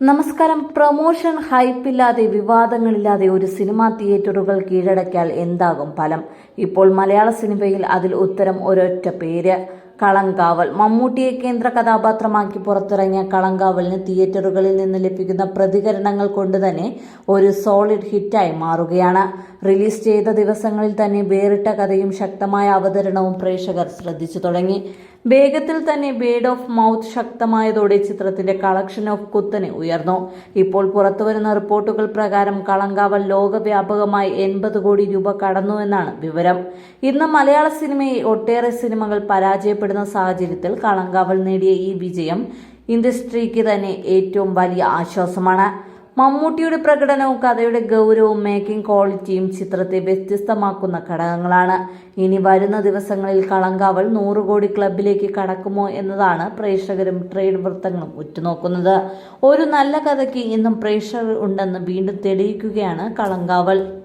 നമസ്കാരം. പ്രൊമോഷൻ ഹൈപ്പില്ലാതെ വിവാദങ്ങളില്ലാതെ ഒരു സിനിമാ തിയേറ്ററുകൾ കീഴടക്കിയാൽ എന്താകും ഫലം? ഇപ്പോൾ മലയാള സിനിമയിൽ അതിൽ ഉത്തരം ഒരൊറ്റ പേര്. കളങ്കാവൽ. മമ്മൂട്ടിയെ കേന്ദ്ര കഥാപാത്രമാക്കി പുറത്തിറങ്ങിയ കളങ്കാവലിന് തിയേറ്ററുകളിൽ നിന്ന് ലഭിക്കുന്ന പ്രതികരണങ്ങൾ കൊണ്ട് തന്നെ ഒരു സോളിഡ് ഹിറ്റായി മാറുകയാണ്. റിലീസ് ചെയ്ത ദിവസങ്ങളിൽ തന്നെ വേറിട്ട കഥയും ശക്തമായ അവതരണവും പ്രേക്ഷകർ ശ്രദ്ധിച്ചു തുടങ്ങി. വേഗത്തിൽ തന്നെ ബേഡ് ഓഫ് മൗത്ത് ശക്തമായതോടെ ചിത്രത്തിന്റെ കളക്ഷൻ ഓഫ് കുത്തനെ ഉയർന്നു. ഇപ്പോൾ പുറത്തുവരുന്ന റിപ്പോർട്ടുകൾ പ്രകാരം കളങ്കാവൽ ലോകവ്യാപകമായി എൺപത് കോടി രൂപ കടന്നുവെന്നാണ് വിവരം. ഇന്ന് മലയാള സിനിമയെ ഒട്ടേറെ സിനിമകൾ പരാജയപ്പെടുന്ന സാഹചര്യത്തിൽ കളങ്കാവൽ നേടിയ ഈ വിജയം ഇൻഡസ്ട്രിക്ക് തന്നെ ഏറ്റവും വലിയ ആശ്വാസമാണ്. മമ്മൂട്ടിയുടെ പ്രകടനവും കഥയുടെ ഗൗരവവും മേക്കിംഗ് ക്വാളിറ്റിയും ചിത്രത്തെ വ്യത്യസ്തമാക്കുന്ന ഘടകങ്ങളാണ്. ഇനി വരുന്ന ദിവസങ്ങളിൽ കളങ്കാവൽ നൂറ് കോടി ക്ലബിലേക്ക് കടക്കുമോ എന്നതാണ് പ്രേക്ഷകരും ട്രേഡ് വൃത്തങ്ങളും ഉറ്റുനോക്കുന്നത്. ഒരു നല്ല കഥയ്ക്ക് ഇന്നും പ്രേക്ഷകർ ഉണ്ടെന്ന് വീണ്ടും തെളിയിക്കുകയാണ് കളങ്കാവൽ.